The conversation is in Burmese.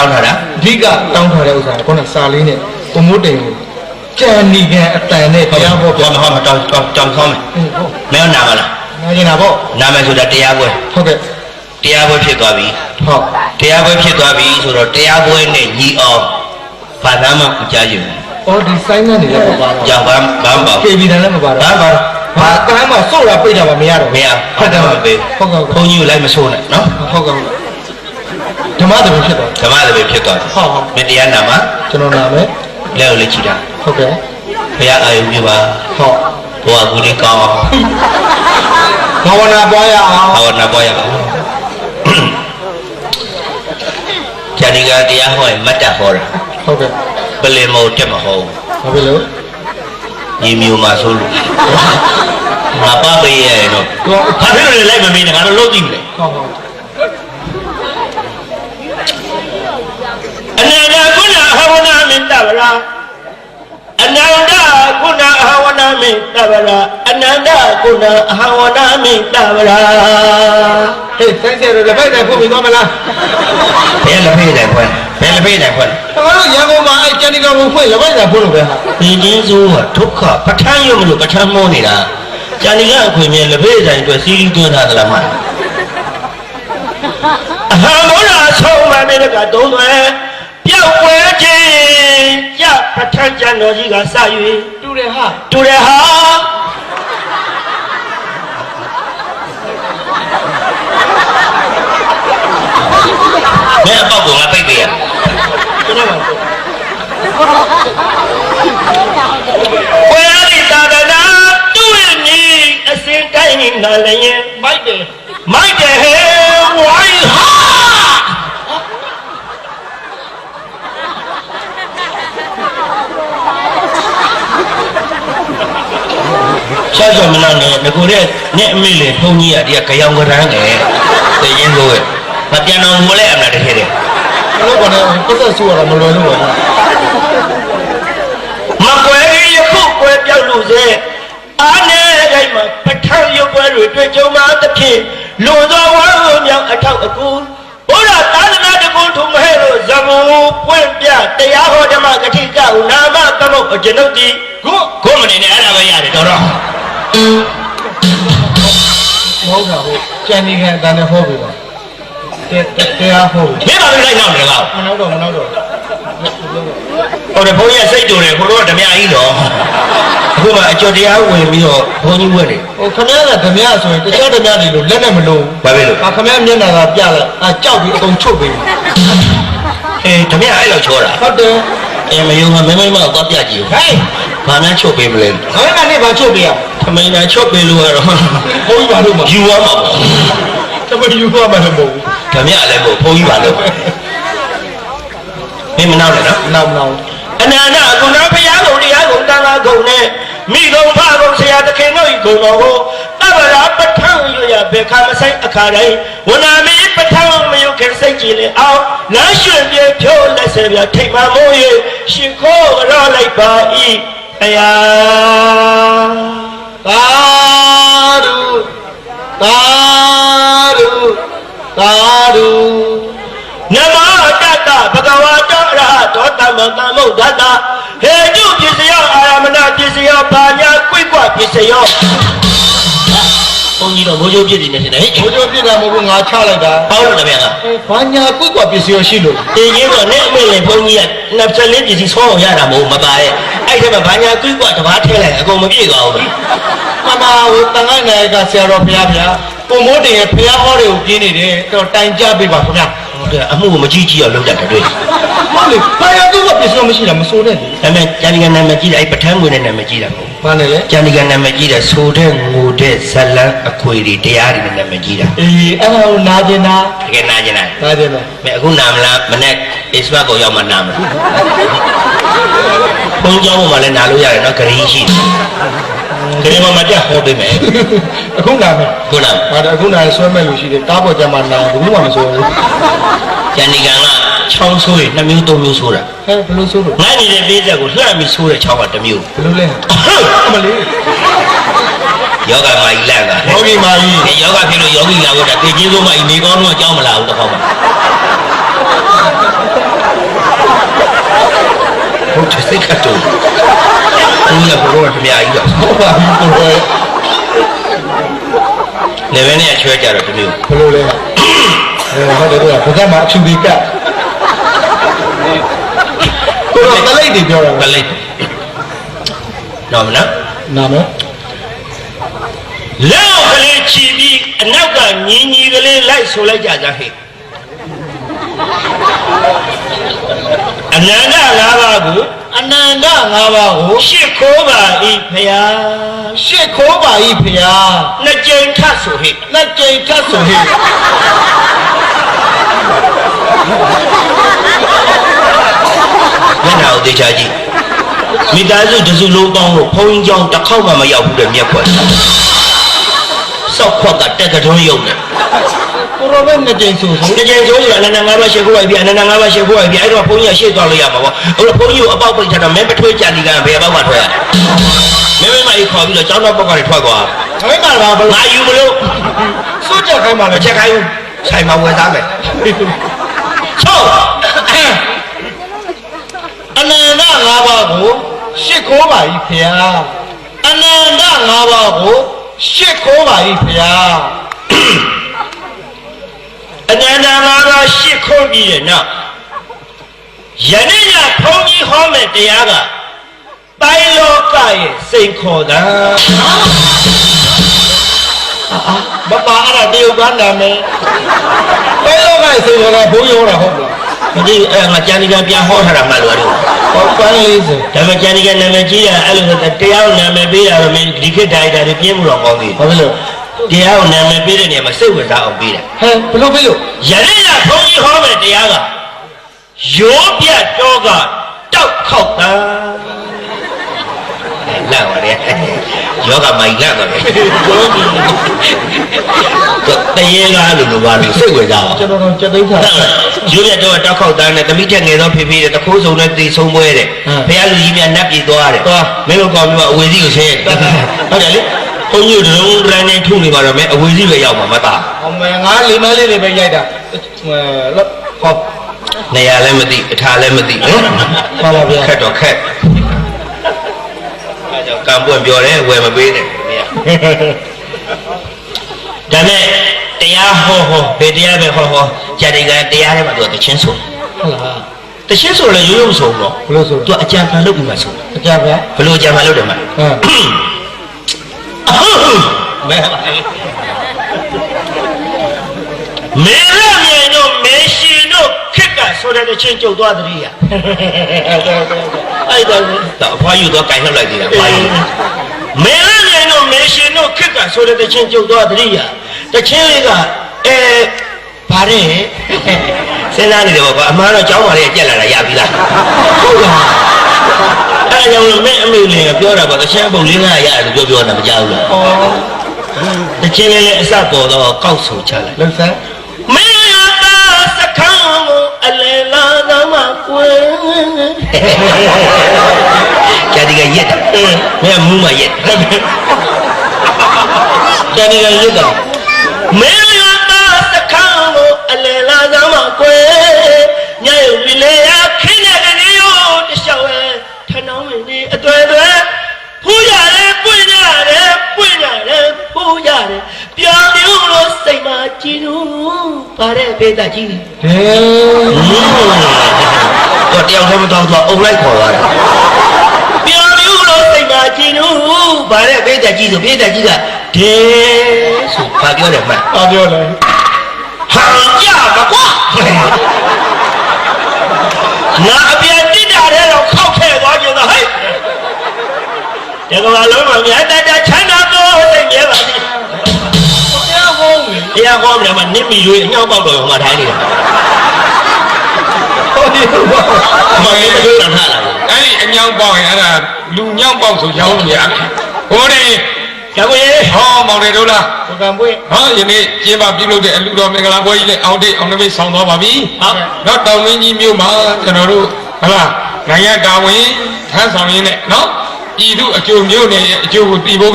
တောင်းထားတာအဓိကတောင်းထားတဲ့ဥစ္စာကခုနစာလေးနဲ့ပုံမိုးတင်ကိုကြံနီကန်အတန်နဲ့တရားဟောပြဟောမဟောမတောင်းတောင်းတောင်းခေါင်းမယ်ဟုတ်မင်းနာမလားငါကျင်တာပေါ့နာမည်ဆိုတာတရားပွဲဟုတ်ကဲ့တရားပွဲဖြစ်သွားပြီဟုတ်တရားပွဲဖြစ်သွားပြီဆိုတော့တရားပွဲနဲ့ညီအောင်ဘာသာမှမကြားယူအော်ဒီဆိုင်ကနေလည်းမပါတော့ကြောင်ဘာဘာမပါကေဗီတန်လည်းမပါတော့ဘာဘာဘာကမ်းမှာစော့တာပိတ်တာပါမရတော့မရဟုတ်တယ်မဟုတ်ပေးကဲ့ဘုန်းကြီးကိုလိုက်မဆိုးနဲ့နော်ဟုတ်ကဲ့ဓ မ္မတပည့်ဖြစ်သွားဓမ္မတပည့်ဖြစ်သွားတယ်ဟုတ်ဟုတ်မတရားနာမှာကျွန်တော်နာမယ်လက်ကိုလက်ချီတာဟုတ်ကဲ့ဘုရားအာယုပြုပါဟုတ်ဘဝကူလေးကောင်းအောင်ဘာဝနာပွားရအောင်ဘာဝနာပွားရအောင်ဇာတိကတရားဟောရင်မတ်တဟောတာဟုတ်ကဲ့ပလင်မောတက်မဟောဘူးဘာဖြစ်လို့ညီမျိုးမှာဆိုလို့ငါပပေးရရင်တော့သူကဘာဖြစ်လို့လဲလိုက်မမင်းနဲ့ငါတို့လုံးကြည့်မလဲဟုတ်ဟုတ် နန္တကုဏဟဝနာမင်တဗရာအနန္တကုဏဟဝနာမင်တဗရာအနန္တကုဏဟဝနာမင်တဗရာဟေးဆိုင်ဆရာတို့လက်ပိုက်တိုင်ဖို့ပြီးသွားမလားဘယ်လက်ဖေးတိုင်ဖွင့်ဘယ်လက်ဖေးတိုင်ဖွင့်ကျွန်တော်တို့ရန်ကုန်မှာအဲ့ကျန်ဒီကောင်ကိုဖွင့်လက်ပိုက်တိုင်ဖို့လို့ပဲဟာဒီချင်းစိုးကဒုက္ခပဋ္ဌာန်းရုံမလို့ပဋ္ဌာန်းမောနေတာဇာတိကအခွင့်မြဲလက်ဖေးတိုင်အတွက်စီးရီးသွင်းထားသလားမအဟံမောလာဆုံးမမေကတုံးသွဲ ပျောက်ပွဲခြင်းကြပဋ္ဌာန်းကျန်တော်ကြီးကစ၍တူတယ်ဟာတူတယ်ဟာမင်းအပေါက်ကငါပိတ်ပေးရကျွန်တော်ပါဝေရီတာဒနာသူ့ရဲ့ညီအစင်တိုင်းနာလည်းရင်မိုက်တယ်မိုက်တယ်ဟဲဝိုင်းဟာရှားကြော် မလားနဲ့ငကိုတဲ့နဲ့အမေလေဘုန်းကြီးကဒီကကြောင်ကရမ်းငယ်တည်ရင်လို့မပြန်တော်မူလဲအမလားတကယ်တဲ့ကျွန်တော်ကလည်းပတ်သက်ဆိုးရတာမလွယ်လို့ပါမကွယ်ရဖို့ကွယ်ပြောက်လို့စေအားနဲ့တိုင်းမှာပထမရုပ်ပွဲတွေတွေ့ကြုံမှသဖြင့်လွန်သောဝါရုံမြောက်အထောက်အကူဘုရားသာသနာတကုထုမဟဲ့လို့ဇမူပွင့်ပြတရားဟောဓမ္မကတိကဟုနာမသမုတ်အကျွန်ုပ်ဒီခုခုမနေနဲ့အဲ့ဒါပဲရတယ်တော်တော်မ ဟုတ်တာဟုတ်ကျန်ဒီကန်အတန်နဲ့ဟောပြီပါတဲ့တရားဟောပြီမင်းပါလို့လိုက်နောက်တယ်ကောမနောက်တော့မနောက်တော့ဟုတ်တယ်ဘုန်းကြီးကစိတ်တူတယ်ဘုရားဓမြကြီးတော့အခုမှအကျော်တရားဝင်ပြီးတော့ဘုန်းကြီးဝက်တယ်ဟိုခမရကဓမြဆိုရင်တခြားဓမြတွေလို့လက်နဲ့မလုံးဘာဖြစ်လို့အာခမရမျက်နှာကပြလိုက်အာကြောက်ပြီးအကုန်ချုပ်ပြီးအေးဓမြအဲ့လောက်ချောတာဟုတ်တယ်အဲမယုံကမမမတော့ပြကြည့်ဟဲ့ ဘာများချုပ်ပေးမလဲခမရကနေဘာချုပ်ပေးရထမင်းနဲ့ချုပ်ပေးလို့ကတော့ဘုန်းကြီးပါလို့မယူရမှာပေါ့တမယူရမှာလည်းမဟုတ်ဘူးဓမြလည်းပေါ့ဘုန်းကြီးပါလို့မင်းမနောက်နဲ့နော်နောက်နောက်အနန္တကုဏဘုရားကုံတရားကုံတန်ခါကုံနဲ့မိကုံဖကုံဆရာသခင်တို့ဤကုံတော်ကိုတဗ္ဗရာပဋ္ဌာန်းရရဘေခါမဆိုင်အခါတိုင်းဝနာမီပဋ္ဌာန်းမယုခင်စိတ်ကြည်လေအောင်လမ်းရွှင်ပြေဖြိုးလက်ဆယ်ပြထိတ်မှမိုး၍ရှင်ခိုးရောလိုက်ပါ ဤအယာသာဓုသာဓုသာဓုနမတတဘဂဝတောရဟတောတမကမုဒ္ဒတာဟေတုပစ္စယအာရမဏပစ္စယဘာညာကွိကွပစ္စယ ဘုန်းကြီးတော့ဘိုးချုပ်ပြည့်နေနေရှင်ဟဲ့ဘိုးတို့ပြစ်တာမဟုတ်ဘူးငါချလိုက်တာပေါင်းလို့တမန်ကအဲဘာညာကွက်ကွက်ပစ္စည်းရရှိလို့တင်ကြီးတော့နဲ့အမေလည်းဘုန်းကြီးကနှစ်ချက်လေးပစ္စည်းဆောင်းအောင်ရတာမဟုတ်မပါရဲ့အဲ့ဒီမှာဘာညာကွိကွတဘာထဲလိုက်အကုန်မပြည့်သွားဘူးမမဟိုတန်ခိုင်းနိုင်ကဆရာတော်ဘုရားဗျာပုံမိုးတင်ရဲ့ဘုရားဟောတွေကိုပြင်းနေတယ်တော့တိုင်ကြပေးပါခင်ဗျာဟု တ်တယ်အမှုကိုမကြည့်ကြည့်အောင်လုပ်တတ်တယ်တွေ့ဟုတ်လေဘာညာကွက်ကွက်ပစ္စည်းမရှိတာမစိုးနဲ့လေဒါပေမဲ့ကျန်ဒီကနာမည်ကြည့်တယ်အဲ့ပဋ္ဌာန်းဝင်တဲ့နာမည်ကြည့်တာမဟုတ်ဘာနဲ့လဲကျန်ဒီကနာမည်ကြည့်တယ်ဆိုတဲ့ငိုတဲ့ဇလန်းအခွေတွေတရားတွေနဲ့နာမည်ကြည့်တာအေးအဲ့ဒါကိုနာကျင်တာတကယ်နာကျင်တာနာကျင်တာမဲအခုနာမလားမနဲ့ Facebook ကိုရောက်မှနာမလား ဘုန်းကြီးပေါ်မှာလည်းနာလို့ရတယ်နော်ဂရီးရှိတယ်ဂရီးမှာမတက်ဟောပေးမယ်အခုနာမယ်ခုနငါတော့အခုနာဆွဲမဲ့လူရှိတယ်ကားပေါ်ကျမှနာဘူးမှမစိုးဘူးကျန်ဒီကန်ကချောင်းဆိုးရနှစ်မျိုးသုံးမျိုးဆိုးတာဟဲ့ဘယ်လိုစိုးလို့ငါနေတဲ့ပေးဆက်ကိုလှမ်းပြီးဆိုးတဲ့ချောင်းကတစ်မျိုးဘယ်လိုလဲအမလေးယောဂမာကြီးလန့်တာယောဂီမာကြီးဒီယောဂဖြစ်လို့ယောဂီလာဖို့တာတေကျေးဆုံးမကြီးနေကောင်းတော့ကြောင်းမလာဘူးတစ်ခေါက်မှ ဘူးလားကိုတော့ခမကြီးတော့ဟုတ်ပါပြီကိုယ်လေဘယ်နဲ့ချွဲကြတော့တမျိုးဘယ်လိုလဲအဲဟုတ်တယ်ကွာဘုရားမှာအဖြူဒီကတ်ကိုတော့တလိုက်တွေပြောတာကလေးတော့မနော်နာမည်လက်အောက်ကလေးချီပြီးအနောက်ကညီညီကလေးလိုက်ဆိုလိုက်ကြကြဟဲ့အနန္တ၅ပါးကို အနန္တငါးပါးကိုရှစ်ခိုးပါဤဖျားရှစ်ခိုးပါဤဖျားနှစ်ကြိမ်ထပ်ဆိုဟိနှစ်ကြိမ်ထပ်ဆိုဟိမျက်နှာကိုတေချာကြည့်မိသားစုတစုလုံးပေါင်းလို့ဘုံကြောင်တစ်ခေါက်မှမရောက်ဘူးတဲ့မြက်ခွက်စောက်ခွက်ကတက်ကတွန်းယုံတယ် ကိုရောပဲနှစ်ကြိမ်ဆိုဆိုတကြိမ်ဆိုရင်အနန္တ၅ပါးရှေ့ခိုးလိုက်ပြီအနန္တ၅ပါးရှေ့ခိုးလိုက်ပြီအဲ့တော့ဘုန်းကြီးကရှေ့သွားလို့ရမှာပေါ့အဲ့တော့ဘုန်းကြီးကိုအပေါက်ပိတ်ထားတော့မဲပထွေးကြံဒီကဘယ်ဘောက်ကထွက်ရလဲမဲမဲမကြီးခေါ်ပြီးတော့ကျောင်းတော်ဘောက်ကနေထွက်သွားခမင်းမှာပါဘယ်လိုငါယူမလို့စွတ်ချက်ခိုင်းပါမလဲချက်ခိုင်းဘူးဆိုင်မှာဝယ်သားမယ်ဆိုအနန္တ၅ပါးကိုရှစ်ခိုးပါဤဖျားအနန္တ၅ပါးကိုရှစ်ခိုးပါဤဖျား အနန္တ၅ပါးရှေ့ခိုးပြီးတဲ့နောက်ယနေ့ညဘုန်းကြီးဟောမယ်တရားကပိုင်းလောကရဲ့စိန်ခေါ်တာမပါအဲ့ဒါတရုတ်ကနာမည်ဘယ်တော့ကစေရတာဘုံရောတာဟုတ်လားမသိဘူးအဲ့ငါကျန်ဒီကပြန်ဟောထားတာမှတ်လို့ရတယ်ဟောပန်းလေးစေဒါပေမဲ့ကျန်ဒီကနာမည်ကြီးတာအဲ့လိုဆိုတရားကိုနာမည်ပေးတာတော့မင်းဒီခေတ်တိုင်းတာတွေပြင်းမှုတော့ကောင်းသေးတယ်ဘာဖြစ်လို့ တရားကိုနာမည်ပေးတဲ့နေရာမှာစိတ်ဝင်စားအောင်ပေးတာဟဲဘလို့ဖြစ်လို့ယနေ့ကဘုန်းကြီးဟောမယ်တရားကယောပြတ်တော့ကတောက်ခောက်တာလန့်ပါလေယောဂမိုင်လန့်ပါလေယောဂီတရေကားလို့လို့ပါလို့စိတ်ဝင်စားအောင်ကျွန်တော်တော့ကြက်သိမ်းထားရိုးရတော့တောက်ခောက်တန်းနဲ့တမိထက်ငယ်သောဖေဖေတဲ့တခိုးစုံနဲ့တေဆုံးပွဲတဲ့ဘုရားလူကြီးများနတ်ပြည်သွားတယ်မင်းတို့ကောင်မျိုးအဝေစီကိုဆင်းဟုတ်တယ်လေ ဘုန်းကြီးတို့ဒရုန်းဒရန်နဲ့ထုနေပါတော့မယ်အဝေစီပဲရောက်မှာမသားအမေငါလေးမလေးတွေပဲရိုက်တာဟဲလို့ဟောနေရာလည်းမသိအထာလည်းမသိဟမ်ပါပါဗျာခက်တော့ခက်အဲကြောင့်ကံပွင့်ပြောတယ်ဝယ်မပေးနဲ့မင်းဒါနဲ့တရားဟောဟောဘယ်တရားပဲဟောဟောဂျာတိကတရားထဲမှာသူကတချင်းဆိုဟုတ်လားတချင်းဆိုလည်းရိုးရိုးမဆိုဘူးတော့ဘလို့ဆိုသူကအကြံခံလုပ်ပြီးမှဆိုအကြဗျာဘယ်လိုအကြံခံလုပ်တယ်မလဲဟမ် မဲမေရမြေတို့မေရှင်တို့ခက်ကဆိုတဲ့ချင်းကျုပ်သွားတည်းရအဲ့ဒါတော့ဘွားယူတော့ကင်လှုပ်လိုက်သေးတာဘွားယူမေရမြေတို့မေရှင်တို့ခက်ကဆိုတဲ့ချင်းကျုပ်သွားတည်းရတချင်းလေးကအဲဗါတဲ့စဉ်းစားနေတယ်ပေါ့ကွာအမှန်တော့ကြောင်းပါလေကြက်လာတာရပြီလားဟုတ်လားအဲ့ ဒါကြောင့်လို့မင်းအမေလေးကပြောတာပေါ့တချင်းပုံလေးကရတယ်လို့ပြောပြောတာမကြောက်ဘူးလားဩတချင်းလေးလေးအစပေါ်တော့ကောက်ဆိုချလိုက်လုံဆန်းမင်းရတာစခန်းကိုအလဲလာတော့မှကွယ်ကျာဒီကရက်တယ်မင်းကမူးမရက်ကျန်နေရရစ်တာမင်းရတာစခန်းကိုအလဲလာတော့မှကွယ်ညရုပ်လေး စိတ်မကြည့်လို့ပါတဲ့ဘေးတကြီးဟဲတော့တယောက်တည်းမတော့သူအုံလိုက်ခေါ်သွားတယ်ပြောင်းလို့လို့စိတ်မကြည့်လို့ဗါတဲ့ဘေးတကြီးဆိုဘေးတကြီးကဒဲဆိုဘာပြောတယ်မှန်ဘာပြောလဲဟန်ကြမကွာငါအပြန်တိတာတဲ့တော့ခောက်ခဲ့သွားကြတော့ဟဲ့ဒီကဘာလုံးမမြတ်တတ်ချ မယ်တရားဟောတယ်မှာနင့်မီရွေးအညောင်းပေါက်တော့ဟိုမှာထိုင်နေတာဟောဒီဘာအမေကပြောတာထားလာအဲ့ဒီအညောင်းပေါက်ရင်အဲ့ဒါလူညောင်းပေါက်ဆိုရောင်းလို့ရဟိုဒီကျောင်းကြီးဟောမောင်တွေတို့လားဘကံပွင့်ဟောယနေ့ကျင်းပပြုလုပ်တဲ့အလူတော်မင်္ဂလာပွဲကြီးနဲ့အောင်တိတ်အောင်နမိတ်ဆောင်သွားပါပြီဟုတ်တော့တောင်မင်းကြီးမြို့မှာကျွန်တော်တို့ဟလာနိုင်ငံတာဝန်ထမ်းဆောင်ရင်းနဲ့နော်ပြည်သူအကျိုးမျိုးနဲ့အကျိုးကိုတည်ဖို့